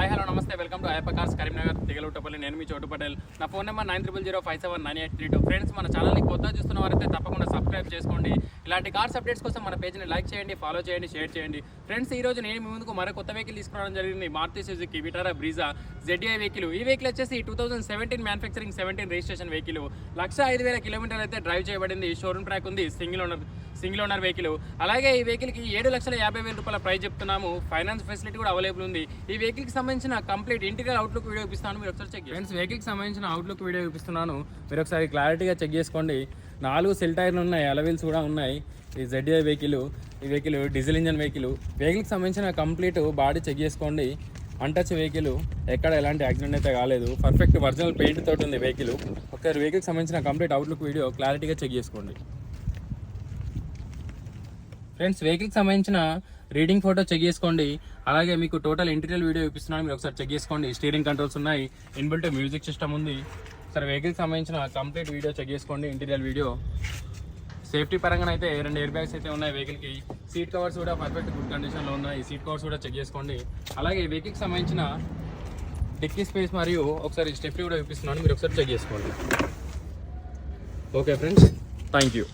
Hi hello నమస్తే. Welcome to Ayyappa cars Karimnagar Tigaluttapalli నేను మీ చోటు పటేల్. నా phone number nine triple zero five seven nine eight three two. Friends మన ఛానల్ని కొత్త చూస్తున్న వారైతే తప్పకుండా సబ్స్క్రైబ్ చేసుకోండి. ఇలాంటి కార్స్ అప్డేట్స్ కోసం మన పేజ్ని లైక్ చేయండి ఫాలో చేయండి షేర్ చేయండి. ఫ్రెండ్స్ ఈ రోజు నేను మీ ముందుకు మరో కొత్త వెహికల్ తీసుకురావడం జరిగింది. Maruti Suzuki Vitara Brezza ZI vehicle ఈ వెహికల్ వచ్చేసి two thousand seventeen manufacturing seventeen registration vehicle లక్ష ఐదు వేల కిలోమీటర్లు అయితే డ్రైవ్ చేయబడింది. షోరూమ్ ట్రాక్ ఉంది. Single owner single owner vehicle. అలాగే ఈ వెహికల్కి ఏడు లక్షల యాభై వేల రూపాయల ప్రైస్ చెప్తున్నాము. ఫైనాన్స్ ఫెసిలిటీ కూడా అవైలబుల్ ఉంది. ఈ వెహికల్కి సంబంధించిన కంప్లీట్ ఇంటీరియర్ అవుట్లుక్ వీడియో చూపిస్తాను. మీరు ఒకసారి చెక్ ఫ్రెండ్స్ వెహికల్కి సంబంధించిన అవుట్లుక్ వీడియో చూపిస్తున్నాను. మీరు ఒకసారి క్లారిటీగా చెక్ చేసుకోండి. నాలుగు సెల్ టైర్లు ఉన్నాయి. అలవీల్స్ కూడా ఉన్నాయి. ఈ జెడ్ఏ వెహికల్ ఈ వెహికల్ డీజిల్ ఇంజన్ వెహికల్. వెహికల్కి సంబంధించిన కంప్లీట్ బాడీ చెక్ చేసుకోండి. అన్టచ్ వెహికల్ ఎక్కడ ఎలాంటి యాక్సిడెంట్ అయితే కాలేదు. పర్ఫెక్ట్ ఒరిజినల్ పెయింట్ తోటి ఉంది వెహికల్. ఒకసారి వెహికల్కి సంబంధించిన కంప్లీట్ అవుట్లుక్ వీడియో క్లారిటీగా చెక్ చేసుకోండి. ఫ్రెండ్స్ వెహికల్కి సంబంధించిన రీడింగ్ ఫోటో చెక్ చేసుకోండి. అలాగే మీకు టోటల్ ఇంటీరియల్ వీడియో చూపిస్తున్నాను మీరు ఒకసారి చెక్ చేసుకోండి. స్టీరింగ్ కంట్రోల్స్ ఉన్నాయి ఇన్బిల్ట్ మ్యూజిక్ సిస్టమ్ ఉంది. సరే వెహికల్కి సంబంధించిన కంప్లీట్ వీడియో చెక్ చేసుకోండి ఇంటీరియల్ వీడియో. సేఫ్టీ పరంగా అయితే రెండు ఎయిర్ బ్యాగ్స్ అయితే ఉన్నాయి వెహికల్కి. సీట్ కవర్స్ కూడా పర్ఫెక్ట్ గుడ్ కండిషన్లో ఉన్నాయి సీట్ కవర్స్ కూడా చెక్ చేసుకోండి. అలాగే వెహికల్కి సంబంధించిన డిక్కీ స్పేస్ మరియు ఒకసారి స్టెఫ్టీ కూడా చూపిస్తున్నాను మీరు ఒకసారి చెక్ చేసుకోండి. Okay friends thank you.